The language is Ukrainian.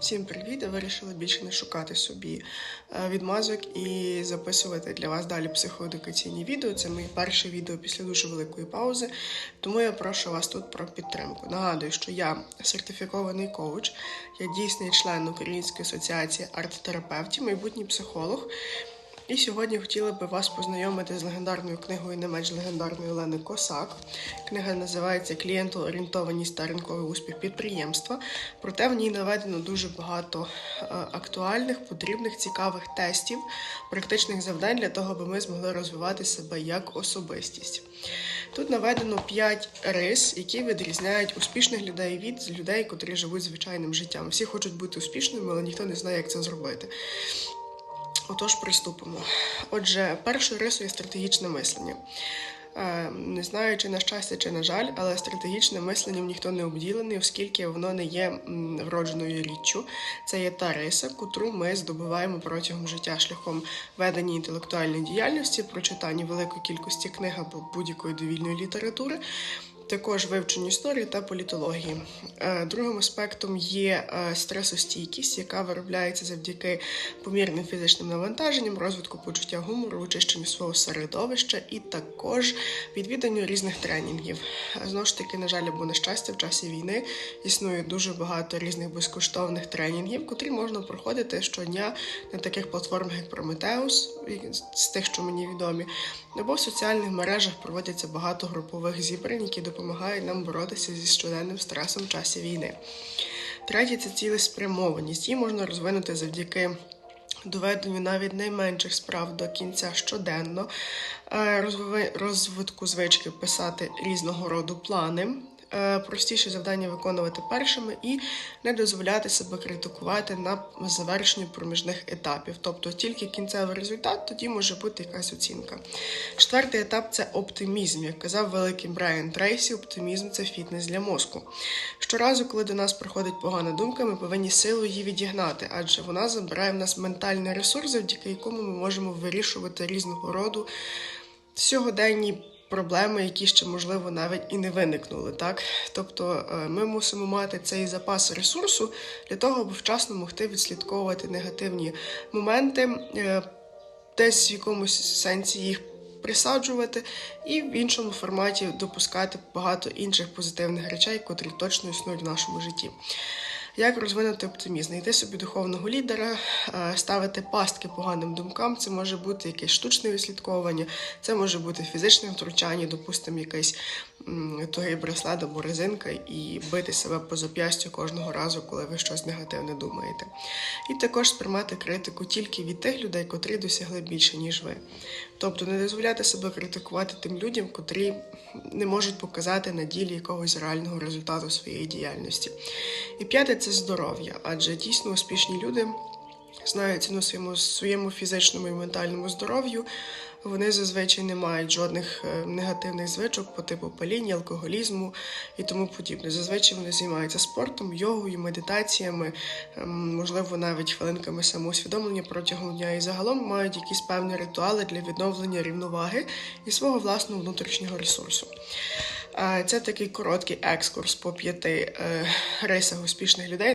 Всім привіт! Я вирішила більше не шукати собі е, відмазок і записувати для вас далі психоедукаційні відео. Це моє перше відео після дуже великої паузи. Тому я прошу вас тут про підтримку. Нагадую, що я сертифікований коуч, я дійсний член Української асоціації арт-терапевтів, майбутній психолог. І сьогодні хотіла би вас познайомити з легендарною книгою, не менш легендарної Олени Косак. Книга називається Клієнтоорієнтованість та ринковий успіх підприємства. Проте в ній наведено дуже багато е, актуальних, потрібних, цікавих тестів, практичних завдань для того, аби ми змогли розвивати себе як особистість. Тут наведено 5 рис, які відрізняють успішних людей від людей, котрі живуть звичайним життям. Всі хочуть бути успішними, але ніхто не знає, як це зробити. Отож, приступимо. Отже, першою рисою стратегічне мислення. Е, Не знаю, чи на щастя, чи на жаль, але стратегічне мисленням ніхто не обділений, оскільки воно не є вродженою річчю. Це є та риса, котру ми здобуваємо протягом життя шляхом ведення інтелектуальної діяльності, прочитання великої кількості книг або будь-якої довільної літератури. Також вивчення історії та політології. Е, Другим аспектом є е, стресостійкість, яка виробляється завдяки помірним фізичним навантаженням, розвитку почуття гумору, очищенню свого середовища і також відвіданню різних тренінгів. Знову ж таки, на жаль, або на щастя, в часі війни існує дуже багато різних безкоштовних тренінгів, котрі можна проходити щодня на таких платформах, як Prometheus, з тих, що мені відомі, або в соціальних мережах проводяться багато групових зібрань, які допомагають нам боротися зі щоденним стресом в часі війни. Третє це цілеспрямованість. Її можна розвинути завдяки доведенню навіть найменших справ до кінця щоденно, е, розвитку звички писати різного роду плани. Е, Простіші завдання виконувати першими і не дозволяти себе критикувати на завершенні проміжних етапів. Тобто тільки кінцевий результат, тоді може бути якась оцінка. Четвертий етап це оптимізм. Як казав великий Брайан Трейсі, оптимізм це фітнес для мозку. Щоразу, коли до нас приходить погана думка, ми повинні силою її відігнати, адже вона забирає в нас ментальний ресурс, завдяки якому ми можемо вирішувати різного роду сьогоденні проблеми, які ще можливо навіть і не виникнули. Так, тобто е, ми мусимо мати цей запас ресурсу для того, аби вчасно могти відслідковувати негативні моменти, е, десь в якомусь сенсі їх. Присаджувати і в іншому форматі допускати багато інших позитивних речей, котрі точно існують в нашому житті. Як розвинути оптимізм? Знайти собі духовного лідера, е, ставити пастки поганим думкам. Це може бути якесь штучне відслідковування, це може бути фізичне втручання, допустимо, якийсь м, тугий браслет або резинка, і бити себе по зап'ястю кожного разу, коли ви щось негативне думаєте. І також сприймати критику тільки від тих людей, котрі досягли більше, ніж ви. Тобто не дозволяти себе критикувати тим людям, котрі не можуть показати на ділі якогось реального результату своєї діяльності. І п'яте це здоров'я, адже дійсно успішні люди знають ціну своєму, своєму фізичному і ментальному здоров'ю. Вони зазвичай не мають жодних е, негативних звичок по типу паління, алкоголізму і тому подібне. Зазвичай вони займаються спортом, йогою, медитаціями, ем, можливо, навіть хвилинками самоусвідомлення протягом дня і загалом мають якісь певні ритуали для відновлення рівноваги і свого власного внутрішнього ресурсу. Е, Це такий короткий екскурс по п'яти е, рисах успішних людей.